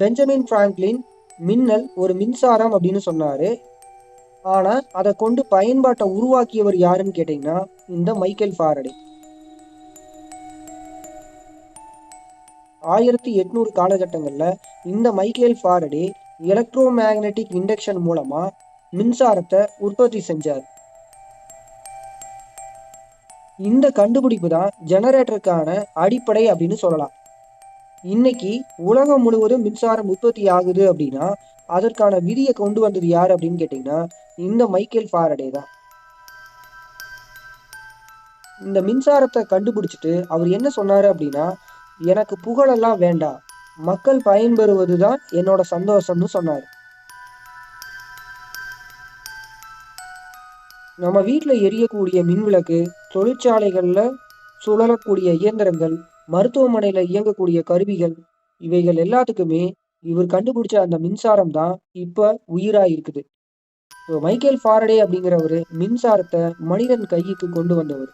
Benjamin Franklin மின்னல் ஒரு மின்சாரம் அப்படின்னு சொன்னாரு. ஆனால் அதை கொண்டு பயன்பாட்டை உருவாக்கியவர் யாருன்னு கேட்டிங்கன்னா இந்த மைக்கேல் ஃபாரடே. ஆயிரத்தி எட்நூறு காலகட்டங்களில் இந்த Michael Faraday electromagnetic induction மூலமாக மின்சாரத்தை உற்பத்தி செஞ்சார். இந்த கண்டுபிடிப்பு தான் ஜெனரேட்டருக்கான அடிப்படை அப்படின்னு சொல்லலாம். இன்னைக்கு உலகம் முழுவதும் மின்சாரம் உற்பத்தி ஆகுது அப்படின்னா அதற்கான விதியை கொண்டு வந்தது யார் அப்படின்னு கேட்டிங்கன்னா இந்த மைக்கேல் ஃபாரடே தான். இந்த மின்சாரத்தை கண்டுபிடிச்சிட்டு அவர் என்ன சொன்னார் அப்படின்னா எனக்கு புகழெல்லாம் வேண்டாம். மக்கள் பயன்பெறுவது தான் என்னோட சந்தோஷம்னு சொன்னார். நம்ம வீட்டில் எரியக்கூடிய மின்விளக்கு தொழிற்சாலைகளில் சுழலக்கூடிய இயந்திரங்கள் மருத்துவமனையில இயங்கக்கூடிய கருவிகள் இவைகள் எல்லாத்துக்குமே இவர் கண்டுபிடிச்ச அந்த மின்சாரம் தான் இப்ப உயிரா இருக்குது மைக்கேல் ஃபாரடே அப்படிங்கிறவரு மின்சாரத்தை மனிதன் கைக்கு கொண்டு வந்தவர்.